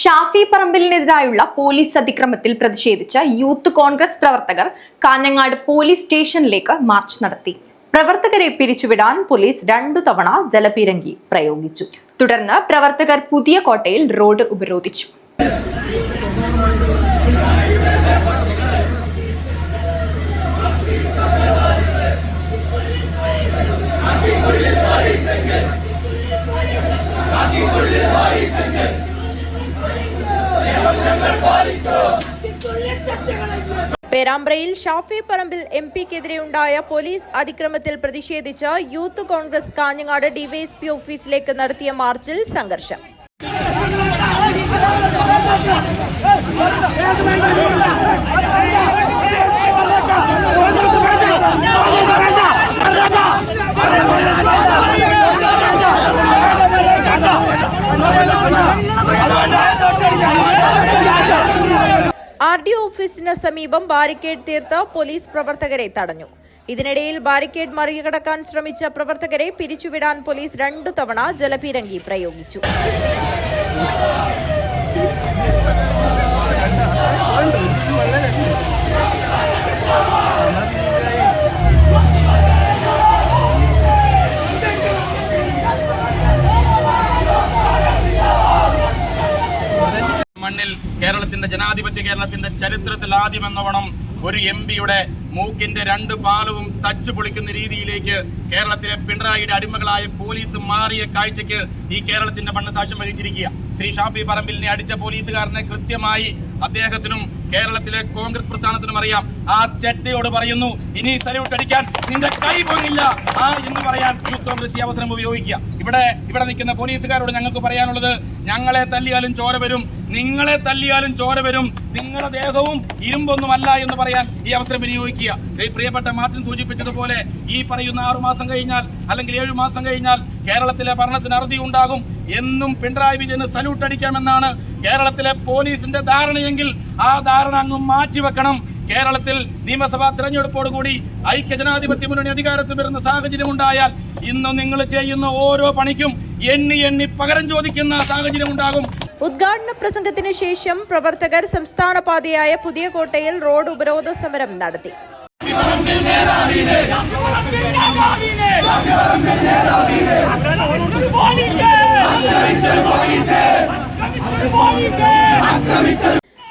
Shafi പറമ്പിലിനെതിരായുള്ള police അതിക്രമത്തിൽ പ്രതിഷേധിച്ച youth Congress പ്രവർത്തകർ Kanhangad police സ്റ്റേഷനിലേക്ക് മാർച്ച് നടത്തി. പ്രവർത്തകരെ പിരിച്ചുവിടാൻ പോലീസ് രണ്ടു തവണ ജലപീരങ്കി പ്രയോഗിച്ചു. തുടർന്ന് പ്രവർത്തകർ പുതിയ കോട്ടയിൽ റോഡ് ഉപരോധിച്ചു. പേരാമ്പ്രയിൽ ഷാഫി പറമ്പിൽ എം പിക്കെതിരെയുണ്ടായ പോലീസ് അതിക്രമത്തിൽ പ്രതിഷേധിച്ച് യൂത്ത് കോൺഗ്രസ് കാഞ്ഞങ്ങാട് ഡിവൈഎസ്പി ഓഫീസിലേക്ക് നടത്തിയ മാർച്ചിൽ സംഘർഷം. ആർ ഡി ഓഫീസിന് സമീപം ബാരിക്കേഡ് തീർത്ത് പോലീസ് പ്രവർത്തകരെ തടഞ്ഞു. ഇതിനിടയിൽ ബാരിക്കേഡ് മറികടക്കാൻ ശ്രമിച്ച പ്രവർത്തകരെ പിരിച്ചുവിടാൻ പോലീസ് രണ്ടു തവണ ജലപീരങ്കി പ്രയോഗിച്ചു. മണ്ണിൽ കേരളത്തിന്റെ ജനാധിപത്യ കേരളത്തിന്റെ ചരിത്രത്തിൽ ആദ്യമെന്നവണം ഒരു എം പിയുടെ മൂക്കിന്റെ രണ്ട് പാലവും തച്ചു പൊളിക്കുന്ന രീതിയിലേക്ക് കേരളത്തിലെ പിണറായിയുടെ അടിമകളായ പോലീസ് മാറിയ കാഴ്ചക്ക് ഈ കേരളത്തിന്റെ മണ്ണ് സാക്ഷ്യം വഹിച്ചിരിക്കുക ശ്രീ ഷാഫി പറമ്പിലിനെ അടിച്ച പോലീസുകാരനെ കൃത്യമായി അദ്ദേഹത്തിനും കേരളത്തിലെ കോൺഗ്രസ് പ്രസ്ഥാനത്തിനും അറിയാം. ആ ചെറ്റയോട് പറയുന്നു ഇനി സല്യൂട്ട് അടിക്കാൻ നിന്റെ കൈ പോകില്ല ആ എന്ന് പറയാൻ യൂത്ത് കോൺഗ്രസ് ഈ അവസരം ഉപയോഗിക്കുക. ഇവിടെ ഇവിടെ നിൽക്കുന്ന പോലീസുകാരോട് ഞങ്ങൾക്ക് പറയാനുള്ളത് ഞങ്ങളെ തല്ലിയാലും ചോര വരും നിങ്ങളെ തല്ലിയാലും ചോര വരും നിങ്ങളുടെ ദേഹവും ഇരുമ്പൊന്നുമല്ല എന്ന് പറയാൻ ഈ അവസരം വിനിയോഗിക്കുക. ഈ പ്രിയപ്പെട്ട മാർട്ടിൻ സൂചിപ്പിച്ചതുപോലെ ഈ പറയുന്ന ആറു മാസം കഴിഞ്ഞാൽ അല്ലെങ്കിൽ ഏഴു മാസം കഴിഞ്ഞാൽ കേരളത്തിലെ ഭരണത്തിന് അറുതി ഉണ്ടാകും എന്നും പിണറായി വിജയന് സല്യൂട്ട് അടിക്കാമെന്നാണ് കേരളത്തിലെ പോലീസിന്റെ ധാരണയെങ്കിൽ ആ ധാരണ അങ്ങ് മാറ്റിവെക്കണം. കേരളത്തിൽ നിയമസഭാ തെരഞ്ഞെടുപ്പോടുകൂടി ഐക്യ ജനാധിപത്യ മുന്നണി അധികാരത്തിൽ വരുന്ന സാഹചര്യം ഉണ്ടായാൽ ഇന്ന് നിങ്ങൾ ചെയ്യുന്ന ഓരോ പണിക്കും എണ്ണി എണ്ണി പകരം ചോദിക്കുന്ന സാഹചര്യം ഉണ്ടാകും. ഉദ്ഘാടന പ്രസംഗത്തിന് ശേഷം പ്രവർത്തകർ സംസ്ഥാന പാതയായ പുതിയ കോട്ടയിൽ റോഡ് ഉപരോധ സമരം നടത്തി.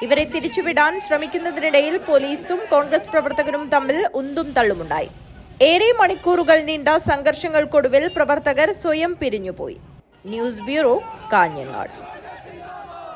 ഇവരെ തിരിച്ചുവിടാൻ ശ്രമിക്കുന്നതിനിടയിൽ പോലീസും കോൺഗ്രസ് പ്രവർത്തകരും തമ്മിൽ ഉന്തും തള്ളുമുണ്ടായി. ഏറെ മണിക്കൂറുകൾ നീണ്ട സംഘർഷങ്ങൾക്കൊടുവിൽ പ്രവർത്തകർ സ്വയം പിരിഞ്ഞുപോയി. News bureau Kanhangad.